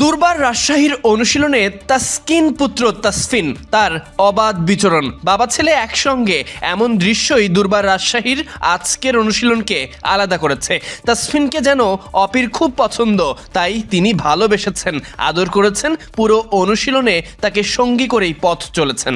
দুর্বার রাজশাহীর অনুশীলনে তাস্কিন পুত্র তাসফিন, তার অবাধ বিচরণ। বাবা ছেলে একসঙ্গে এমন দৃশ্যই দুর্বার রাজশাহীর আজকের অনুশীলনকে আলাদা করেছে। তাসফিনকে যেন অপির খুব পছন্দ, তাই তিনি ভালোবেসেছেন, আদর করেছেন, পুরো অনুশীলনে তাকে সঙ্গী করেই পথ চলেছেন।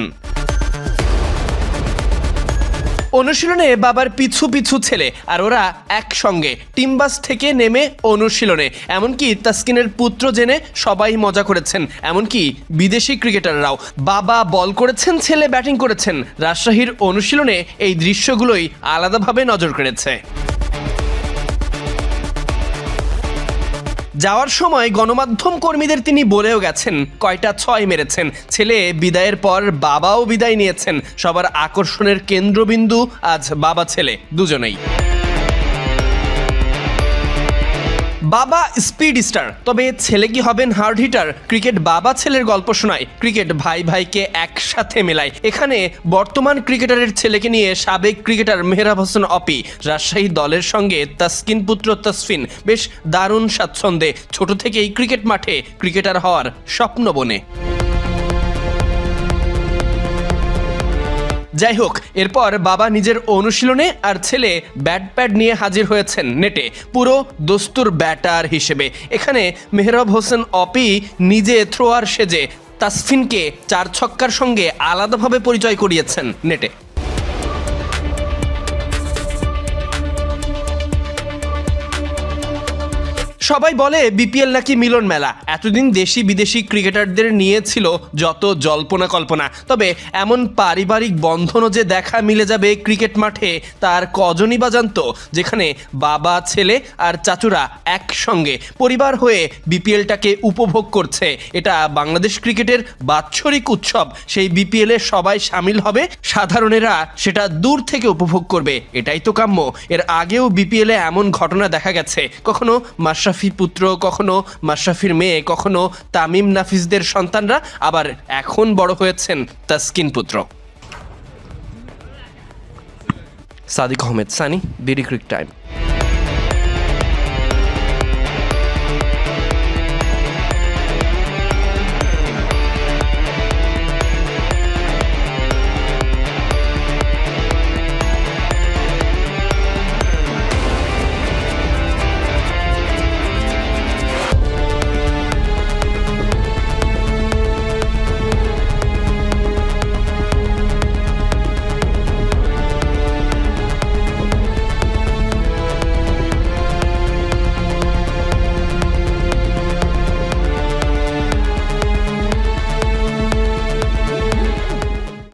অনুশীলনে বাবার পিছু পিছু ছেলে, আর ওরা একসঙ্গে টিমবাস থেকে নেমে অনুশীলনে। এমনকি তাস্কিনের পুত্র জেনে সবাই মজা করেছেন। এমনকি বিদেশি ক্রিকেটাররাও। বাবা বল করেছেন, ছেলে ব্যাটিং করেছেন। রাজশাহীর অনুশীলনে এই দৃশ্যগুলোই আলাদাভাবে নজর কেড়েছে। যাওয়ার সময় গণমাধ্যম কর্মীদের তিনি বলেও গেছেন, কয়টা ছয় মেরেছেন। ছেলে বিদায়ের পর বাবাও বিদায় নিয়েছেন। সবার আকর্ষণের কেন্দ্রবিন্দু আজ বাবা ছেলে, দুজনেই। বাবা স্পিড স্টার। তবে ছেলে কি হবেন হার্ড হিটার? ক্রিকেট বাবা ছেলের গল্প শোনায়। ক্রিকেট ভাই ভাইকে একসাথে মেলায়। এখানে বর্তমান ক্রিকেটারের ছেলেকে নিয়ে সাবেক ক্রিকেটার মেহরাব হোসেন অপি, রাজশাহী দলের সঙ্গে তাসকিন পুত্র তাসফিন। বেশ দারুণ স্বাচ্ছন্দ্যে ছোট থেকেই ক্রিকেট মাঠে ক্রিকেটার হওয়ার স্বপ্ন বনে। যাই হোক, এরপর বাবা নিজের অনুশীলনে আর ছেলে ব্যাট প্যাড নিয়ে হাজির হয়েছেন নেটে, পুরো দস্তুর ব্যাটার হিসেবে। এখানে মেহরব হোসেন অপি নিজে থ্রোয়ার সেজে তাসফিনকে চার ছক্কার সঙ্গে আলাদাভাবে পরিচয় করিয়েছেন নেটে। সবাই বলে বিপিএল নাকি মিলন মেলা। এতদিন দেশি বিদেশি ক্রিকেটারদের নিয়েছিল যত জল্পনা কল্পনা। তবে এমন পারিবারিক বন্ধনও যে দেখা মিলে যাবে ক্রিকেট মাঠে, তার কজনই বা জানতো? যেখানে বাবা, ছেলে আর চাচুরা একসঙ্গে পরিবার হয়ে বিপিএলটাকে উপভোগ করছে। এটা বাংলাদেশ ক্রিকেটের বাৎসরিক উৎসব। সেই বিপিএলে সবাই সামিল হবে। সাধারণেরা সেটা দূর থেকে উপভোগ করবে। এটাই তো কাম্য। এর আগেও বিপিএলে এমন ঘটনা দেখা গেছে। কখনো মাশরাফি পুত্র, কখনো মাশরাফির মেয়ে, কখনো তামিম নাফিসদের সন্তানরা, আবার এখন বড় হয়েছেন তাসকিন পুত্র। Sadiq Ahmed, Sunny, BD crick time.